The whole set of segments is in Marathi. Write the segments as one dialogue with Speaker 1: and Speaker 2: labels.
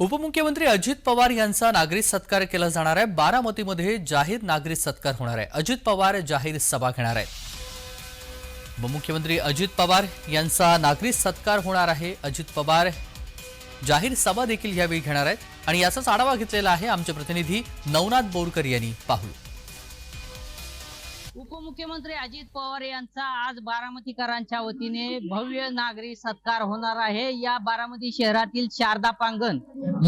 Speaker 1: उपमुख्यमंत्री अजित पवार यांचा नागरिक सत्कार केला जाणार आहे. बारामतीमध्ये जाहीर नागरिक सत्कार होणार आहे. अजित पवार जाहीर सभा घेणार आहेत. उपमुख्यमंत्री अजित पवार यांचा नागरिक सत्कार होणार आहे. अजित पवार जाहीर सभा देखील यावेळी घेणार आहेत. आणि याचाच आढावा घेतलेला आहे आमचे प्रतिनिधी नवनाथ बोरकर यांनी. पाहू
Speaker 2: उपमुख्यमंत्री अजित पवार यांचा आज बारामतीकरांच्या वतीने भव्य नागरी सत्कार होणार आहे. या बारामती शहरातील शारदा पांगण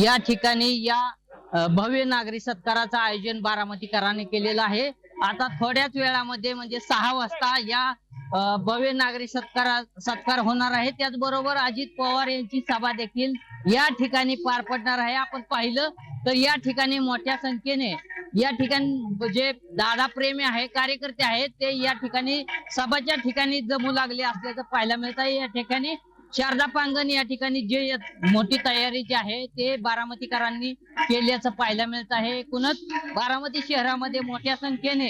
Speaker 2: या ठिकाणी या भव्य नागरी सत्काराचं आयोजन बारामतीकरांनी केलेलं आहे. आता थोड्याच वेळामध्ये म्हणजे सहा वाजता या भव्य नागरी सत्कार सत्कार होणार आहे. त्याचबरोबर अजित पवार यांची सभा देखील या ठिकाणी पार पडणार आहे. आपण पाहिलं तर या ठिकाणी मोठ्या संख्येने या ठिकाणी जे दादा प्रेमी आहे कार्यकर्ते आहेत ते या ठिकाणी सभाच्या ठिकाणी जमू लागले असल्याचं पाहायला मिळत आहे. या ठिकाणी शारदा पांगण या ठिकाणी जे मोठी तयारी जी आहे ते बारामतीकरांनी केल्याचं पाहायला मिळत आहे. एकूणच बारामती शहरामध्ये मोठ्या संख्येने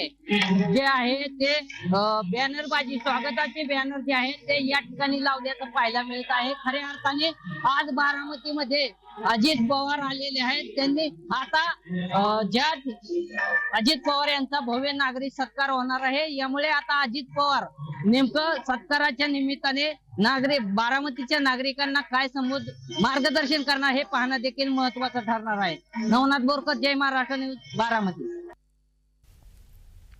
Speaker 2: जे आहे ते बॅनरबाजी स्वागताचे बॅनर जे आहेत ते या ठिकाणी लावल्याचं पाहायला मिळत आहे. खऱ्या अर्थाने आज बारामतीमध्ये अजित पवार आलेले आहेत. त्यांनी आता ज्या अजित पवार यांचा भव्य नागरिक सत्कार होणार आहे. यामुळे आता अजित पवार नेमकं सत्काराच्या निमित्ताने नागरिक बारामतीच्या नागरिकांना काय समोर मार्गदर्शन करणार हे पाहणं देखील महत्वाचं ठरणार आहे. नवनाथ बोरकर जय महाराष्ट्र न्यूज बारामती.